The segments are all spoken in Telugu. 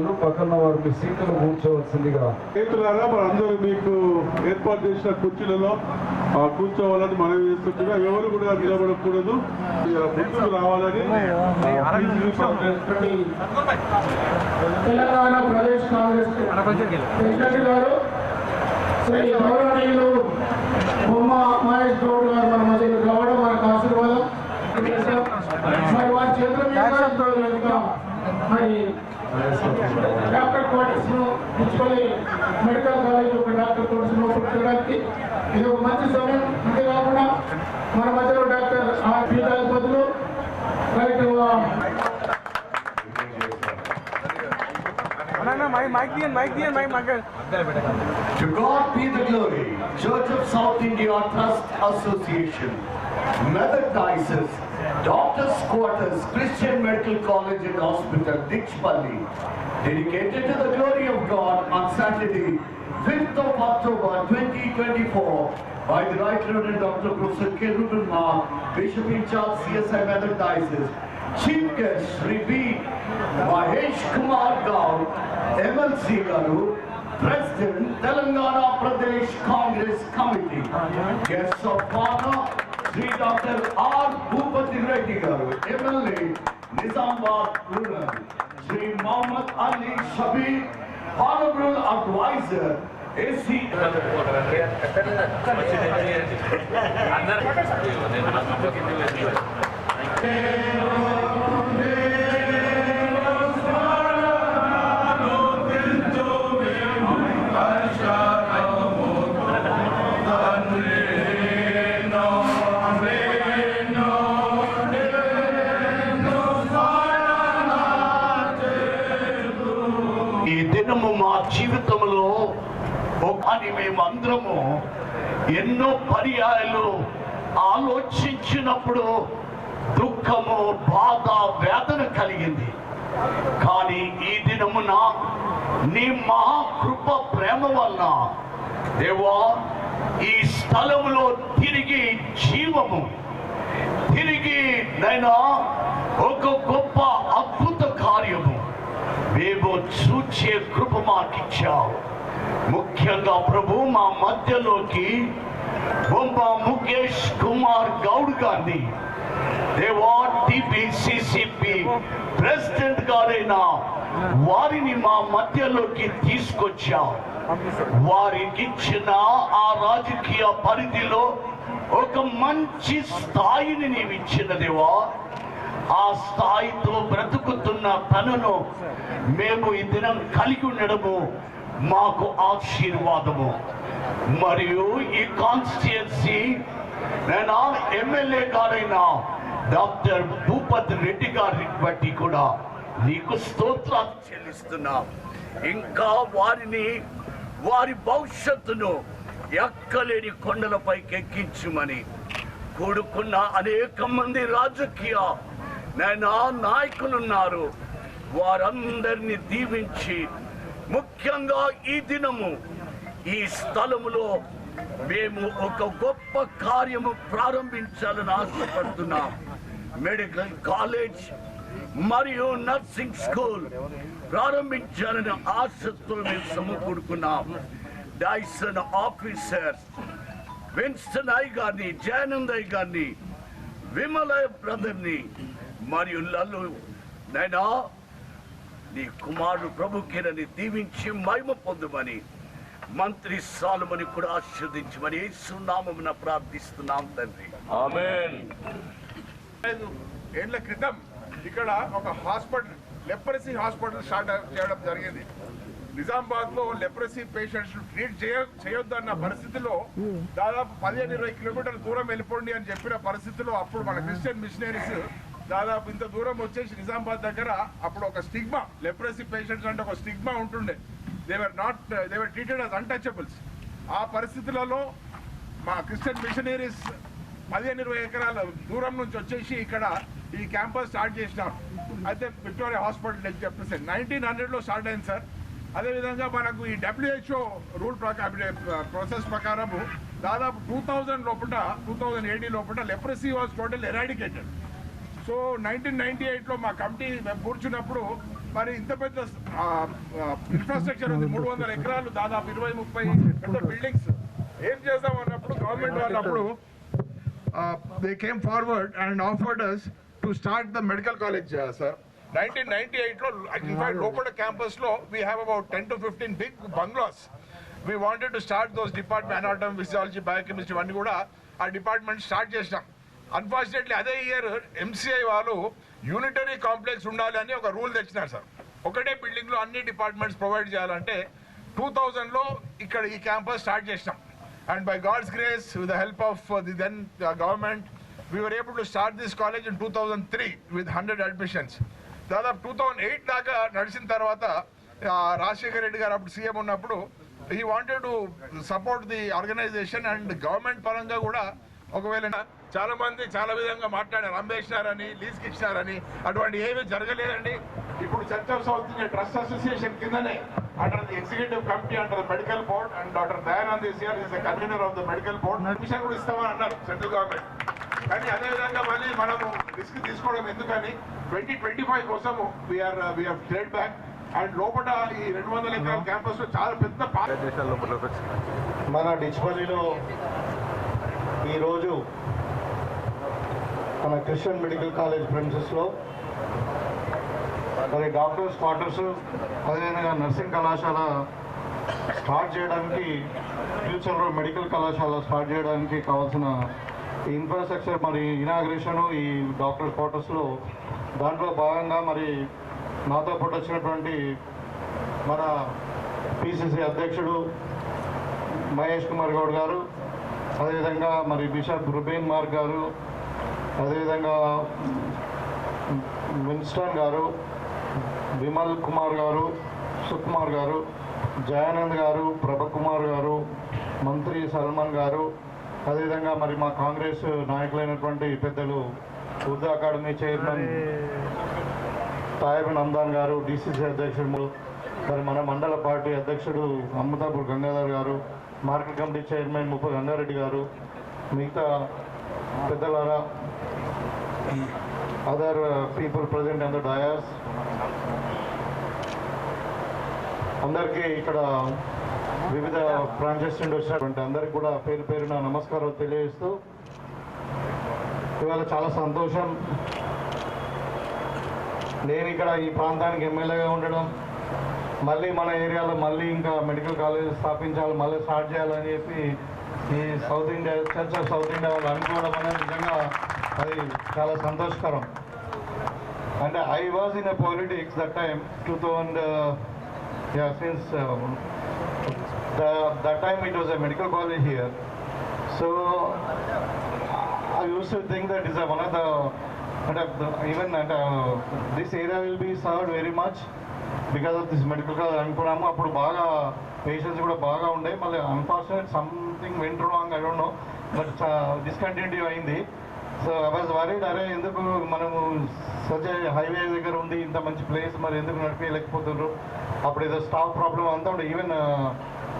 వాళ్ళు పక్కన వారు మీ సీట్లు కూర్చోవలసిందిగా. స్నేహితులారా మనందరూ మీకు ఏర్పాటు చేసిన కుర్చీలలో ఆ, కూర్చోవాలని మనం చేస్తుంటున్నా. ఎవరు కూడా నిలబడకూడదు. ముందుకు రావాలని. తెలంగాణ ప్రదేశ్ కాంగ్రెస్ ప్రెసిడెంట్ గారు శ్రీ గౌరవనీయులు బొమ్మ మహేష్ గౌడ్ గారు మన మధ్యలో రావడం మనకు ఆశీర్వాదం. మరి వారి చేతుల ఇంకా మరి డాక్టర్ క్వార్టర్స్ను పుచ్చుకొని మెడికల్ కాలేజ్ ఒక డాక్టర్ కోర్స్ను పెట్టడానికి ఇది ఒక మంచి సమయం అంతేకాకుండా మన మధ్యలో డాక్టర్ ఆర్ పీఠాధిపతులు right To God be the glory. Church of South India Trust Association, Mother Diocese, Doctors Quarters, Christian Medical College and Hospital, Dixpalli, dedicated to the glory of God on Saturday, 5th of October 2024, by the Right Reverend Dr. Professor K. Mark, Bishop in charge CSI Mother Diocese, Chief Guest Sri B. Mahesh Kumar Gaur, MLC Garu, President, Telangana Pradesh Congress Committee. Guests of honor, Shri doctor R Bhupathi Reddy garu MLA Nizamabad rural. Shri Mohammed Ali Shabbir honorable adviser AC अंदर। జీవితంలో అని మేమందరము ఎన్నో పర్యాయాలు ఆలోచించినప్పుడు దుఃఖము బాధ వేదన కలిగింది. కానీ ఈ దినమున నీ మహాకృప ప్రేమ వలన దేవా ఈ స్థలములో తిరిగి జీవము తిరిగి నైనా ఒక గొప్ప అద్భుత కార్యము. మేము చూచే మాకిచ్చావు ముఖ్యంగా ప్రభు మా మధ్యలోకి బొమ్మ ముఖేష్ కుమార్ గౌడ్ గారిని. దేవా టిపిసిసిపి ప్రెసిడెంట్ గారైన వారిని మా మధ్యలోకి తీసుకొచ్చావు వారికి ఇచ్చిన ఆ రాజకీయ పరిధిలో ఒక మంచి స్థాయిని నీవు ఇచ్చిన దేవా. ఆ స్థాయితో బ్రతుకుతున్న తనను మేము ఈ దినం కలిగి ఉండడము మాకు ఆశీర్వాదము. మరియు ఈ కాన్స్టిట్యున్సీ నేను ఎమ్మెల్యే గారైన డాక్టర్ భూపతి రెడ్డి గారిని బట్టి కూడా నీకు స్తోత్రాలు చెల్లిస్తున్నా. ఇంకా వారిని వారి భవిష్యత్తును ఎక్కలేని కొండలపైకి ఎక్కించుమని కూడుకున్న అనేక మంది రాజకీయ నా నాయకులున్నారు. వారందరిని దీవించి ముఖ్యంగా ఈ దినము ఈ స్థలములో మేము ఒక గొప్ప కార్యము ప్రారంభించాలని ఆశపడుతున్నాం. మెడికల్ కాలేజ్ మరియు నర్సింగ్ స్కూల్ ప్రారంభించాలని ఆశతో మేము సమకూడుకున్నాం డైసన్ ఆఫీసర్స్ విన్స్టన్ ఐ గారిని జయానంద్ ఐ గారిని విమలయ బ్రదర్ని మరియు నైనా నీ కుమారుడు ప్రభుకిరని దీవించి మహిమ పొందుమని మంత్రి సాలుమని కూడా ఆశీర్వదించమని యేసునామమున ప్రార్థిస్తున్నాం తండ్రి. ఏళ్ళ క్రితం ఇక్కడ ఒక హాస్పిటల్ లెప్రసీ హాస్పిటల్ స్టార్ట్ చేయడం జరిగింది. నిజామాబాద్లో లెప్రసీ పేషెంట్స్ ట్రీట్ చేయ చేయొద్దన్న పరిస్థితిలో దాదాపు పదిహేను ఇరవై కిలోమీటర్ల దూరం వెళ్ళిపోండి అని చెప్పిన పరిస్థితిలో అప్పుడు మన క్రిస్టియన్ మిషనరీస్ దాదాపు ఇంత దూరం వచ్చేసి నిజామాబాద్ దగ్గర అప్పుడు ఒక స్టిగ్మా లెప్రసీ పేషెంట్స్ అంటే ఒక స్టిగ్మా ఉంటుండే. They were not they were treated as untouchables ఆ పరిస్థితులలో మా క్రిస్టియన్ మిషనరీస్ పదిహేను ఇరవై ఎకరాల దూరం నుంచి వచ్చేసి ఇక్కడ ఈ క్యాంపస్ స్టార్ట్ చేసినాం అయితే విక్టోరియా హాస్పిటల్ అని చెప్పేసి నైన్టీన్ హండ్రెడ్లో స్టార్ట్ అయింది సార్. అదేవిధంగా మనకు ఈ డబ్ల్యూహెచ్ఓ రూల్ ప్రకారం ప్రాసెస్ ప్రకారము దాదాపు టూ థౌజండ్ లోపల టూ థౌజండ్ ఎయిటీ లోపల leprosy was total eradicated so nineteen ninety ఎయిట్లో మా కమిటీ మేము కూర్చున్నప్పుడు మరి ఇంత పెద్ద ఇన్ఫ్రాస్ట్రక్చర్ ఉంది. మూడు వందల ఎకరాలు దాదాపు ఇరవై ముప్పై పెద్ద బిల్డింగ్స్ ఏం చేద్దాం అన్నప్పుడు గవర్నమెంట్ వాళ్ళు అప్పుడు they came forward and afforded us to start the medical college sir nineteen ninety ఎయిట్లో ఇన్ఫాక్ట్ లోపల క్యాంపస్లో we have about ten to fifteen big bungalows we wanted to start those department anatomy physiology biochemistry ఇవన్నీ కూడా ఆ డిపార్ట్మెంట్ స్టార్ట్ చేసినాం. అన్ఫార్చునేట్లీ అదే ఇయర్ ఎంసీఐ వాళ్ళు యూనిటరీ కాంప్లెక్స్ ఉండాలి అని ఒక రూల్ తెచ్చినారు సార్. ఒకటే బిల్డింగ్లో అన్ని డిపార్ట్మెంట్స్ ప్రొవైడ్ చేయాలంటే టూ థౌజండ్లో ఇక్కడ ఈ క్యాంపస్ స్టార్ట్ చేసినాం. And by God's grace with the help of the then government we are able to start this college in two thousand three with hundred admissions దాదాపు టూ థౌజండ్ ఎయిట్ దాకా నడిచిన తర్వాత రాజశేఖర రెడ్డి గారు అప్పుడు సీఎం ఉన్నప్పుడు he wanted to support the organisation and government పరంగా కూడా ఒకవేళ చాలా మంది చాలా విధంగా మాట్లాడారు. అమ్మేసినారని లీజ్కి ఇచ్చినారని అటువంటి ఏమీ జరగలేదండి. ఇప్పుడు Church of South India Trust Association కిందనే under the executive committee under the medical board and doctor Dayanand Iyer is the convener of the medical board. Permission కూడా ఇస్తామని అన్నారు సెంట్రల్ గవర్నమెంట్. కానీ అదే విధంగా మళ్ళీ మనము రిస్క్ తీసుకోవడం ఎందుకని ట్వంటీ ట్వంటీ ఫైవ్ కోసము we are we are trade back and లోపల ఈ రెండు వందల ఎకరాల క్యాంపస్లో చాలా పెద్ద మన డిచ్పల్లిలో ఈరోజు మన క్రిస్టియన్ మెడికల్ కాలేజ్ ప్రిన్సెస్లో మరి డాక్టర్స్ క్వార్టర్స్ అదేవిధంగా నర్సింగ్ కళాశాల స్టార్ట్ చేయడానికి ఫ్యూచర్లో మెడికల్ కళాశాల స్టార్ట్ చేయడానికి కావాల్సిన ఇన్ఫ్రాస్ట్రక్చర్ మరి ఇనాగ్రేషన్ ఈ డాక్టర్ క్వార్టర్స్లో దాంట్లో భాగంగా మరి నాతో పాటు వచ్చినటువంటి మన పిసిసి అధ్యక్షుడు మహేష్ కుమార్ గౌడ్ గారు అదేవిధంగా మరి బిషప్ రుబేన్ మార్క్ గారు అదేవిధంగా విన్స్టన్ గారు విమల్ కుమార్ గారు సుకుమార్ గారు జయానంద్ గారు ప్రభకుమార్ గారు మంత్రి సల్మాన్ గారు అదేవిధంగా మరి మా కాంగ్రెస్ నాయకులైనటువంటి పెద్దలు Urdu academy chairman Tayyab Nandan garu DCC అధ్యక్షుడు మరి మన మండల పార్టీ అధ్యక్షుడు అమ్మతాపూర్ గంగాధర్ గారు మార్కెట్ కమిటీ చైర్మన్ ముప్ప గంగారెడ్డి గారు మిగతా పెద్దలారా other people present and the dais అందరికీ ఇక్కడ వివిధ బ్రాంచెస్ నుండి వచ్చినటువంటి అందరికీ కూడా పేరు పేరున నమస్కారం తెలియజేస్తూ ఇవాళ చాలా సంతోషం. నేను ఇక్కడ ఈ ప్రాంతానికి ఎమ్మెల్యేగా ఉండడం మళ్ళీ మన ఏరియాలో మళ్ళీ ఇంకా మెడికల్ కాలేజ్ స్థాపించాలి మళ్ళీ స్టార్ట్ చేయాలని చెప్పి ఈ South India Church of South India వాళ్ళు అనుకోవడం అనేది నిజంగా అది చాలా సంతోషకరం. అంటే I was in a politics that time two thousand yeah since that time it was a medical college here so I used to think that is a of the అంటే ఈవెన్ అంటే this area will be served very much because of this because of అనుకున్నాము అప్పుడు బాగా పేషెంట్స్ కూడా బాగా ఉండే. మళ్ళీ unfortunate something went wrong I don't know but discontinue అయింది. సో ఐ వాజ్ వరీడ్ అరే ఎందుకు మనము సచ్ హైవే దగ్గర ఉంది ఇంత మంచి ప్లేస్ మరి ఎందుకు నడిపించలేకపోతున్నారు అప్పుడు ఏదో స్టాఫ్ ప్రాబ్లం అంతా ఉండే. ఈవెన్ uh,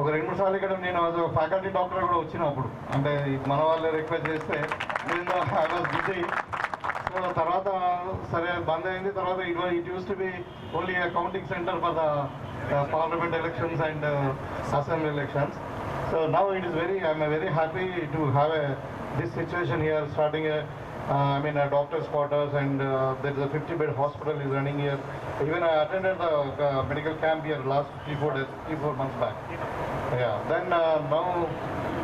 ఒక రెండు మూడు సార్లు ఇక్కడ నేను ఫ్యాకల్టీ డాక్టర్ కూడా వచ్చిన అప్పుడు. అంటే మన వాళ్ళు రిక్వెస్ట్ చేస్తే నేను I was busy తర్వాత సరే బంద్ అయింది తర్వాత it it used to be only counting centre for the parliament elections and assembly elections so now it is very I'm very happy to have a this situation here starting uh, I mean, uh, doctor's quarters and uh, there is a 50 bed hospital is running here. Even I attended the uh, medical camp here last three, four days, three, four months back. Yeah. Then uh, now,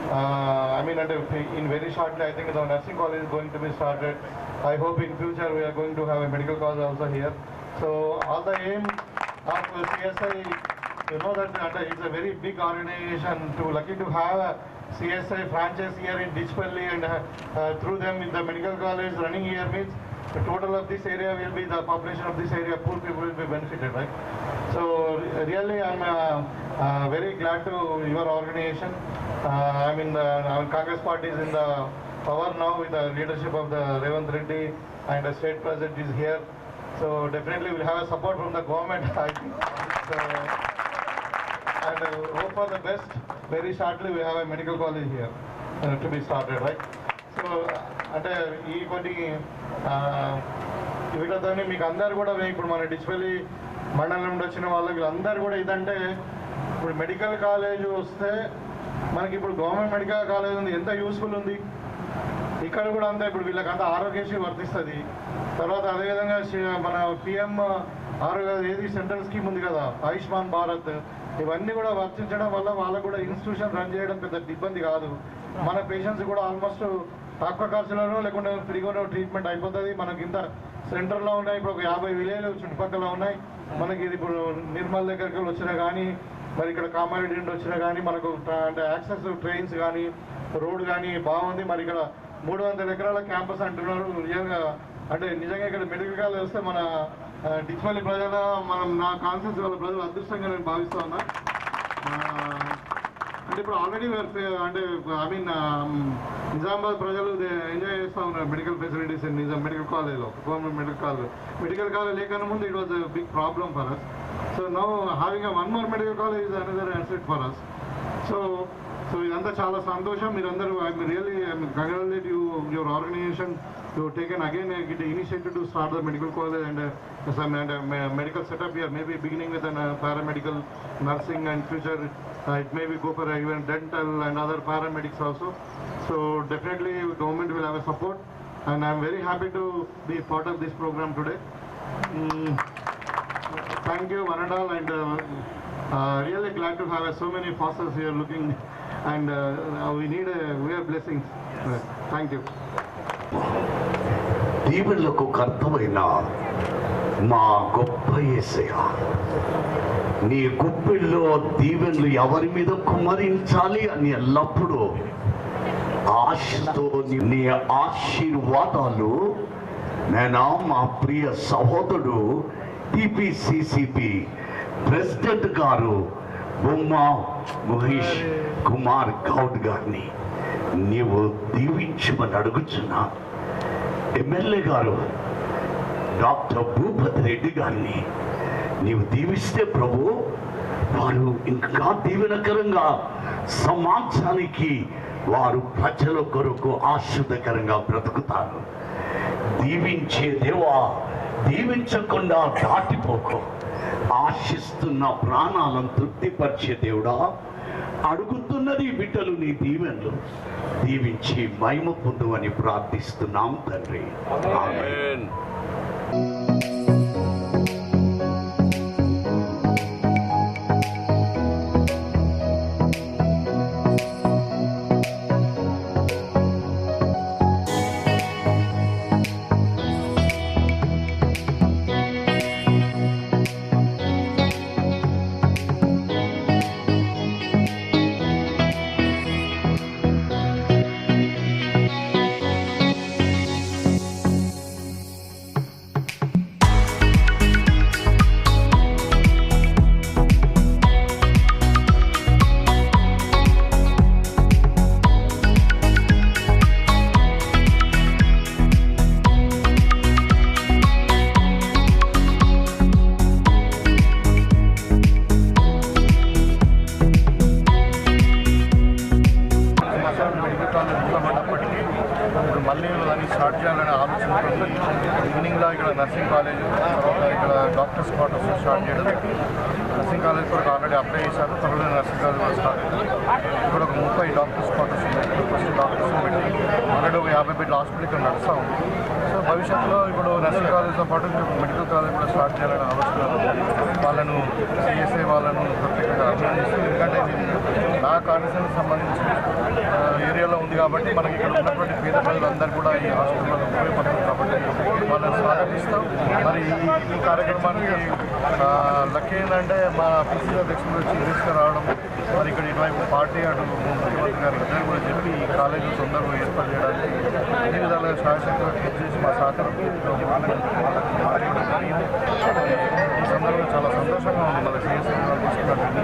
uh, I mean, and if- in very shortly, I think the nursing college is going to be started. I hope in future we are going to have a medical college also here. So all the aim of CSI, you know that it's a very big organization. To lucky to have a CSI franchise here in Ditchpalli and uh, uh, through them in the medical college running here means the total of this area will be the population of this area, poor people will be benefited, right? So really, I'm uh, uh, very glad to your organization. Uh, I mean, our Congress party is in the power now with the leadership of the Revant Reddy and the state president is here. So definitely we'll have a support from the government, I think. So, and uh, hope for the best. Very shortly we have a medical college here uh, to be started, right? So అంటే ఈ కొన్ని వీటితో మీకు అందరు కూడా ఇప్పుడు మన డిస్పెల్లి మండలం నుండి వచ్చిన వాళ్ళకి అందరు కూడా ఇదంటే ఇప్పుడు మెడికల్ కాలేజ్ వస్తే మనకి ఇప్పుడు గవర్నమెంట్ మెడికల్ కాలేజ్ ఉంది ఎంత యూస్ఫుల్ ఉంది ఇక్కడ కూడా అంతా ఇప్పుడు వీళ్ళకంతా ఆరోగ్యశ్రీ వర్తిస్తుంది. తర్వాత అదేవిధంగా మన పిఎం ఆరోగ్య ఏది సెంట్రల్ స్కీమ్ ఉంది కదా ఆయుష్మాన్ భారత్ ఇవన్నీ కూడా వర్తించడం వల్ల వాళ్ళకు కూడా ఇన్స్టిట్యూషన్ రన్ చేయడం పెద్ద ఇబ్బంది కాదు. మన పేషెంట్స్ కూడా ఆల్మోస్ట్ తక్కువ ఖర్చులోనూ లేకుంటే ఫ్రీగానే ట్రీట్మెంట్ అయిపోతుంది. మనకి ఇంత సెంటర్లో ఉన్నాయి ఇప్పుడు ఒక యాభై విలేజ్లు చుట్టుపక్కల ఉన్నాయి. మనకి ఇది ఇప్పుడు నిర్మల్ దగ్గరికి వచ్చినా కానీ మరి ఇక్కడ కామారెడ్డి నుండి వచ్చినా కానీ మనకు అంటే యాక్సెస్ ట్రైన్స్ కానీ రోడ్ కానీ బాగుంది. మరి ఇక్కడ మూడు వందల ఎకరాల క్యాంపస్ అంటున్నారు. నిజంగా అంటే నిజంగా ఇక్కడ మెడికల్ కాలేజ్ వస్తే మన ఆ, డిచ్పల్లి ప్రజల మనం నా కాన్సెన్స్ వాళ్ళ ప్రజలు అదృష్టంగా నేను భావిస్తా ఉన్నా. అంటే ఇప్పుడు ఆల్రెడీ అంటే ఐ మీన్ నిజామాబాద్ ప్రజలు ఎంజాయ్ చేస్తూ ఉన్నారు మెడికల్ ఫెసిలిటీస్ నిజాం మెడికల్ కాలేజ్లో government medical college medical college లేకన్నా ముందు it was big problem for us so now having one more medical college is another asset for us so so ఇదంతా చాలా సంతోషం మీరందరూ I really congratulate you your organisation you taken again Git initiative to start the medical college and some and, uh, me- medical setup here, maybe beginning with an uh, paramedical nursing and future uh, it may be go for uh, even dental and other paramedics also. So definitely government will have a support and I'm very happy to be part of this program today. Mm, thank you one and all and uh, uh, and uh, uh, we need a, we have blessings. Uh, thank you. అర్థమైన మా గొప్ప యేసయ్య నీ గుప్పిల్లో దీవెనలు ఎవరి మీద కుమరించాలి అని ఎల్లప్పుడూ ఆశతో నీ- నీ ఆశీర్వాదాలు నేను మా ప్రియ సహోదరుడు టిపిసిసిపి ప్రెసిడెంట్ గారు బొమ్మ మహేష్ కుమార్ గౌడ్ గారిని నీవు దీవించమని అడుగుచున్నా. ఎమ్మెల్యే గారు డాక్టర్ భూపతి రెడ్డి గారిని నీవు దీవిస్తే ప్రభు వారు ఇంకా దీవెనకరంగా సమాజానికి వారు ప్రజల కొరకు ఆశ్రితకరంగా బ్రతుకుతారు. దీవించే దేవా దీవించకుండా దాటిపోకు. ఆశిస్తున్న ప్రాణాలను తృప్తిపరిచే దేవుడా అడుగుతున్నది బిడ్డలు నీ దీవెనలు. దీవించి మహిమ పొందువని ప్రార్థిస్తున్నాం తండ్రి. ఇప్పుడు మళ్ళీ దాన్ని స్టార్ట్ చేయాలనే ఆలోచన ఈవినింగ్లో ఇక్కడ నర్సింగ్ కాలేజ్ తర్వాత ఇక్కడ డాక్టర్స్ క్వార్టర్స్ స్టార్ట్ చేయడం నర్సింగ్ కాలేజ్ కూడా ఆల్రెడీ అప్లై చేశారు. త్వరలో నర్సింగ్ కాలేజ్ కూడా స్టార్ట్ అవుతుంది. ఇక్కడ ఒక ముప్పై డాక్టర్స్ క్వార్టర్స్ ఉన్నాయి. ఫస్ట్ డాక్టర్స్ పెట్టి ఆల్రెడీ ఒక యాభై బెడ్ల హాస్పిటల్ ఇక్కడ నడుస్తూ ఉంది. సో భవిష్యత్తులో ఇప్పుడు నర్సింగ్ కాలేజ్తో పాటు మెడికల్ కాలేజ్ కూడా స్టార్ట్ చేయాలని ఆలోచన వాళ్ళను సిఎస్ఐ వాళ్ళను ప్రత్యేకంగా అభినందిస్తూ ఎందుకంటే నా కాలేజీకి సంబంధించిన ఏరియాలో ఉంది కాబట్టి మనకి ఇక్కడ ఉన్నటువంటి పేద ప్రజలందరూ కూడా ఈ హాస్పిటల్లో ఉపయోగపడుతుంది కాబట్టి వాళ్ళని స్వాగతిస్తాం. మరి ఈ కార్యక్రమానికి లక్ ఏంటంటే మా పిసి అధ్యక్షులు వచ్చి తీసుకురావడం మరి ఇక్కడ ఇటువైపు పార్టీ అటు ముఖ్యమంత్రి గారు ఇద్దరు కూడా చెప్పి ఈ కాలేజీ తొందరగా ఏర్పాటు చేయడానికి అన్ని విధాలుగా శాశ్వత చేసి మా సహకారం ఈ సందర్భంగా చాలా సంతోషంగా ఉంది. మన సిఎస్ఐ తీసుకున్నటువంటి